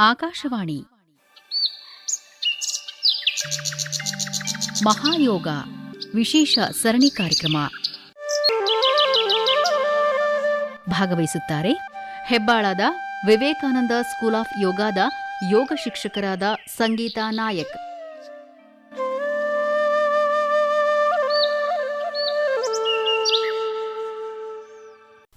ಆಕಾಶವಾಣಿ. ಮಹಾಯೋಗ ವಿಶೇಷ ಸರಣಿ ಕಾರ್ಯಕ್ರಮ. ಭಾಗವಹಿಸುತ್ತಾರೆ ಹೆಬ್ಬಾಳದ ವಿವೇಕಾನಂದ ಸ್ಕೂಲ್ ಆಫ್ ಯೋಗಾದ ಯೋಗ ಶಿಕ್ಷಕರಾದ ಸಂಗೀತಾ ನಾಯಕ್.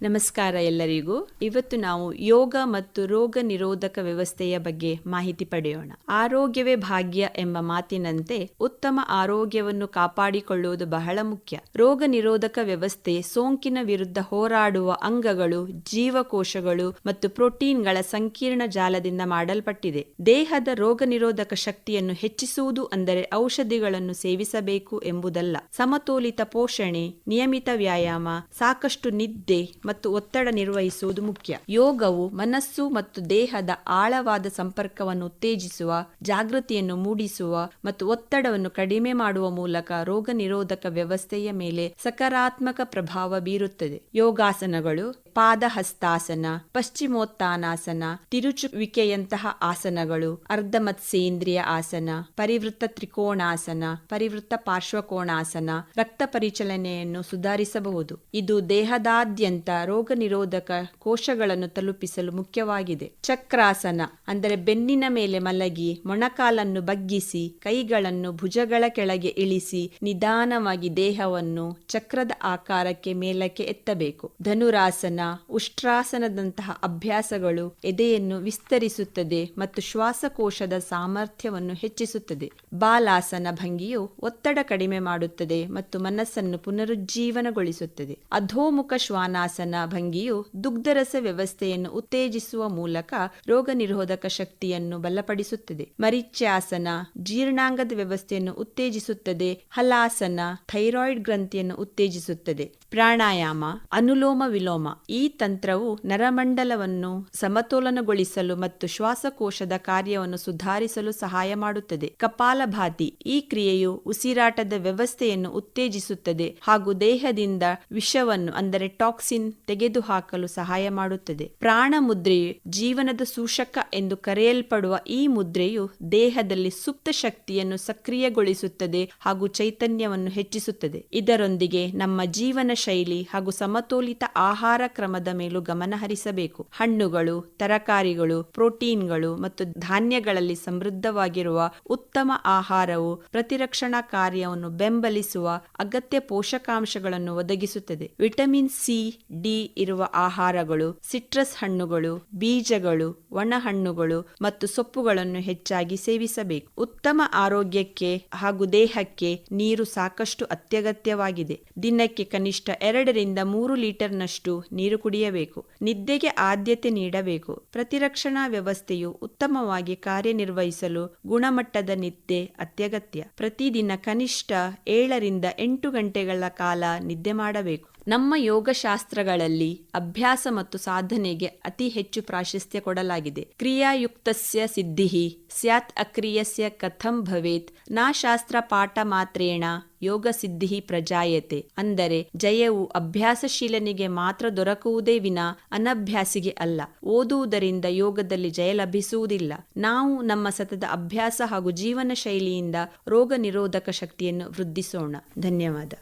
ನಮಸ್ಕಾರ ಎಲ್ಲರಿಗೂ. ಇವತ್ತು ನಾವು ಯೋಗ ಮತ್ತು ರೋಗ ನಿರೋಧಕ ವ್ಯವಸ್ಥೆಯ ಬಗ್ಗೆ ಮಾಹಿತಿ ಪಡೆಯೋಣ. ಆರೋಗ್ಯವೇ ಭಾಗ್ಯ ಎಂಬ ಮಾತಿನಂತೆ ಉತ್ತಮ ಆರೋಗ್ಯವನ್ನು ಕಾಪಾಡಿಕೊಳ್ಳುವುದು ಬಹಳ ಮುಖ್ಯ. ರೋಗ ನಿರೋಧಕ ವ್ಯವಸ್ಥೆ ಸೋಂಕಿನ ವಿರುದ್ಧ ಹೋರಾಡುವ ಅಂಗಗಳು, ಜೀವಕೋಶಗಳು ಮತ್ತು ಪ್ರೋಟೀನ್ಗಳ ಸಂಕೀರ್ಣ ಜಾಲದಿಂದ ಮಾಡಲ್ಪಟ್ಟಿದೆ. ದೇಹದ ರೋಗ ನಿರೋಧಕ ಶಕ್ತಿಯನ್ನು ಹೆಚ್ಚಿಸುವುದು ಅಂದರೆ ಔಷಧಿಗಳನ್ನು ಸೇವಿಸಬೇಕು ಎಂಬುದಲ್ಲ. ಸಮತೋಲಿತ ಪೋಷಣೆ, ನಿಯಮಿತ ವ್ಯಾಯಾಮ, ಸಾಕಷ್ಟು ನಿದ್ದೆ ಮತ್ತು ಒತ್ತಡ ನಿರ್ವಹಿಸುವುದು ಮುಖ್ಯ. ಯೋಗವು ಮನಸ್ಸು ಮತ್ತು ದೇಹದ ಆಳವಾದ ಸಂಪರ್ಕವನ್ನು ಉತ್ತೇಜಿಸುವ, ಜಾಗೃತಿಯನ್ನು ಮೂಡಿಸುವ ಮತ್ತು ಒತ್ತಡವನ್ನು ಕಡಿಮೆ ಮಾಡುವ ಮೂಲಕ ರೋಗ ನಿರೋಧಕ ವ್ಯವಸ್ಥೆಯ ಮೇಲೆ ಸಕಾರಾತ್ಮಕ ಪ್ರಭಾವ ಬೀರುತ್ತದೆ. ಯೋಗಾಸನಗಳು ಪಾದಹಸ್ತಾಸನ, ಪಶ್ಚಿಮೋತ್ತಾನಾಸನ, ತಿರುಚುವಿಕೆಯಂತಹ ಆಸನಗಳು ಅರ್ಧ ಮತ್ಸ್ಯೇಂದ್ರಿಯ ಆಸನ, ಪರಿವೃತ್ತ ತ್ರಿಕೋಣಾಸನ, ಪರಿವೃತ್ತ ಪಾರ್ಶ್ವಕೋಣಾಸನ, ರಕ್ತ ಪರಿಚಲನೆಯನ್ನು ಸುಧಾರಿಸಬಹುದು. ಇದು ದೇಹದಾದ್ಯಂತ ರೋಗ ನಿರೋಧಕ ಕೋಶಗಳನ್ನು ತಲುಪಿಸಲು ಮುಖ್ಯವಾಗಿದೆ. ಚಕ್ರಾಸನ, ಅಂದರೆ ಬೆನ್ನಿನ ಮೇಲೆ ಮಲಗಿ, ಮೊಣಕಾಲನ್ನು ಬಗ್ಗಿಸಿ, ಕೈಗಳನ್ನು ಭುಜಗಳ ಕೆಳಗೆ ಇಳಿಸಿ, ನಿಧಾನವಾಗಿ ದೇಹವನ್ನು ಚಕ್ರದ ಆಕಾರಕ್ಕೆ ಮೇಲಕ್ಕೆ ಎತ್ತಬೇಕು. ಧನುರಾಸನ ಉಷ್ಟ್ರಾಸನದಂತಹ ಅಭ್ಯಾಸಗಳು ಎದೆಯನ್ನು ವಿಸ್ತರಿಸುತ್ತದೆ ಮತ್ತು ಶ್ವಾಸಕೋಶದ ಸಾಮರ್ಥ್ಯವನ್ನು ಹೆಚ್ಚಿಸುತ್ತದೆ. ಬಾಲಾಸನ ಭಂಗಿಯು ಒತ್ತಡ ಕಡಿಮೆ ಮಾಡುತ್ತದೆ ಮತ್ತು ಮನಸ್ಸನ್ನು ಪುನರುಜ್ಜೀವನಗೊಳಿಸುತ್ತದೆ. ಅಧೋಮುಖ ಶ್ವಾನಾಸನ ಭಂಗಿಯು ದುಗ್ಧರಸ ವ್ಯವಸ್ಥೆಯನ್ನು ಉತ್ತೇಜಿಸುವ ಮೂಲಕ ರೋಗ ನಿರೋಧಕ ಶಕ್ತಿಯನ್ನು ಬಲಪಡಿಸುತ್ತದೆ. ಮರಿಚ್ಯಾಸನ ಜೀರ್ಣಾಂಗದ ವ್ಯವಸ್ಥೆಯನ್ನು ಉತ್ತೇಜಿಸುತ್ತದೆ. ಹಲಾಸನ ಥೈರಾಯ್ಡ್ ಗ್ರಂಥಿಯನ್ನು ಉತ್ತೇಜಿಸುತ್ತದೆ. ಪ್ರಾಣಾಯಾಮ, ಅನುಲೋಮ ವಿಲೋಮ ಈ ತಂತ್ರವು ನರಮಂಡಲವನ್ನು ಸಮತೋಲನಗೊಳಿಸಲು ಮತ್ತು ಶ್ವಾಸಕೋಶದ ಕಾರ್ಯವನ್ನು ಸುಧಾರಿಸಲು ಸಹಾಯ ಮಾಡುತ್ತದೆ. ಕಪಾಲಭಾತಿ ಈ ಕ್ರಿಯೆಯು ಉಸಿರಾಟದ ವ್ಯವಸ್ಥೆಯನ್ನು ಉತ್ತೇಜಿಸುತ್ತದೆ ಹಾಗೂ ದೇಹದಿಂದ ವಿಷವನ್ನು, ಅಂದರೆ ಟಾಕ್ಸಿನ್, ತೆಗೆದುಹಾಕಲು ಸಹಾಯ ಮಾಡುತ್ತದೆ. ಪ್ರಾಣ ಮುದ್ರೆಯು ಜೀವನದ ಸೂಷಕ ಎಂದು ಕರೆಯಲ್ಪಡುವ ಈ ಮುದ್ರೆಯು ದೇಹದಲ್ಲಿ ಸುಪ್ತ ಶಕ್ತಿಯನ್ನು ಸಕ್ರಿಯಗೊಳಿಸುತ್ತದೆ ಹಾಗೂ ಚೈತನ್ಯವನ್ನು ಹೆಚ್ಚಿಸುತ್ತದೆ. ಇದರೊಂದಿಗೆ ನಮ್ಮ ಜೀವನ ಶೈಲಿ ಹಾಗೂ ಸಮತೋಲಿತ ಆಹಾರ ಕ್ರಮದ ಮೇಲೂ ಗಮನ ಹರಿಸಬೇಕು. ಹಣ್ಣುಗಳು, ತರಕಾರಿಗಳು, ಪ್ರೋಟೀನ್ಗಳು ಮತ್ತು ಧಾನ್ಯಗಳಲ್ಲಿ ಸಮೃದ್ಧವಾಗಿರುವ ಉತ್ತಮ ಆಹಾರವು ಪ್ರತಿರಕ್ಷಣಾ ಕಾರ್ಯವನ್ನು ಬೆಂಬಲಿಸುವ ಅಗತ್ಯ ಪೋಷಕಾಂಶಗಳನ್ನು ಒದಗಿಸುತ್ತದೆ. ವಿಟಮಿನ್ ಸಿ, ಡಿ ಇರುವ ಆಹಾರಗಳು ಸಿಟ್ರಸ್ ಹಣ್ಣುಗಳು, ಬೀಜಗಳು ಒಣ ಹಣ್ಣುಗಳು ಮತ್ತು ಸೊಪ್ಪುಗಳನ್ನು ಹೆಚ್ಚಾಗಿ ಸೇವಿಸಬೇಕು. ಉತ್ತಮ ಆರೋಗ್ಯಕ್ಕೆ ಹಾಗೂ ದೇಹಕ್ಕೆ ನೀರು ಸಾಕಷ್ಟು ಅತ್ಯಗತ್ಯವಾಗಿದೆ. ದಿನಕ್ಕೆ ಕನಿಷ್ಠ ಎರಡರಿಂದ ಮೂರು ಲೀಟರ್ನಷ್ಟು ನೀರು ಕುಡಿಯಬೇಕು. ನಿದ್ದೆಗೆ ಆದ್ಯತೆ ನೀಡಬೇಕು. ಪ್ರತಿರಕ್ಷಣಾ ವ್ಯವಸ್ಥೆಯು ಉತ್ತಮವಾಗಿ ಕಾರ್ಯನಿರ್ವಹಿಸಲು ಗುಣಮಟ್ಟದ ನಿದ್ದೆ ಅತ್ಯಗತ್ಯ. ಪ್ರತಿದಿನ ಕನಿಷ್ಠ ಏಳರಿಂದ ಎಂಟು ಗಂಟೆಗಳ ಕಾಲ ನಿದ್ದೆ ಮಾಡಬೇಕು. ನಮ್ಮ ಯೋಗಶಾಸ್ತ್ರಗಳಲ್ಲಿ ಅಭ್ಯಾಸ ಮತ್ತು ಸಾಧನೆಗೆ ಅತಿ ಹೆಚ್ಚು ಪ್ರಾಶಸ್ತ್ಯ ಕೊಡಲಾಗಿದೆ. ಕ್ರಿಯಾಯುಕ್ತಸ್ಯ ಸಿದ್ಧಿ ಸ್ಯಾತ್ ಅಕ್ರಿಯಸ್ಯ ಕಥಂ ಭವೇತ್, ನಾ ಶಾಸ್ತ್ರ ಪಾಠ ಮಾತ್ರೇಣ, ಯೋಗ ಸಿದ್ಧಿ ಪ್ರಜಾಯತೆ. ಅಂದರೆ, ಜಯವು ಅಭ್ಯಾಸಶೀಲನಿಗೆ ಮಾತ್ರ ದೊರಕುವುದೇ ವಿನ ಅನಭ್ಯಾಸಿಗೆ ಅಲ್ಲ. ಓದುವುದರಿಂದ ಯೋಗದಲ್ಲಿ ಜಯ ಲಭಿಸುವುದಿಲ್ಲ. ನಾವು ನಮ್ಮ ಸತತ ಅಭ್ಯಾಸ ಹಾಗೂ ಜೀವನ ಶೈಲಿಯಿಂದ ರೋಗ ನಿರೋಧಕ ಶಕ್ತಿಯನ್ನು ವೃದ್ಧಿಸೋಣ. ಧನ್ಯವಾದ.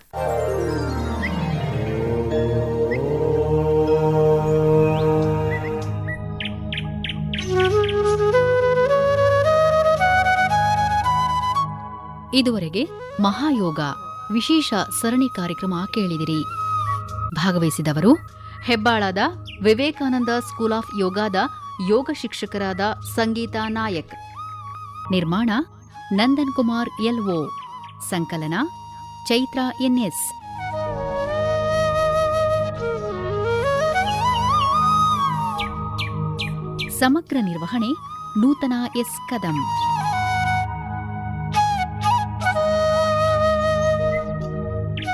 ಇದುವರೆಗೆ ಮಹಾಯೋಗ ವಿಶೇಷ ಸರಣಿ ಕಾರ್ಯಕ್ರಮ ಕೇಳಿದಿರಿ. ಭಾಗವಹಿಸಿದವರು ಹೆಬ್ಬಾಳದ ವಿವೇಕಾನಂದ ಸ್ಕೂಲ್ ಆಫ್ ಯೋಗಾದ ಯೋಗ ಶಿಕ್ಷಕರಾದ ಸಂಗೀತಾ ನಾಯಕ್. ನಿರ್ಮಾಣ ನಂದನ್ ಕುಮಾರ್ ಎಲ್ಒ. ಸಂಕಲನ ಚೈತ್ರ ಎನ್ಎಸ್. ಸಮಗ್ರ ನಿರ್ವಹಣೆ ನೂತನ ಎಸ್ ಕದಂ.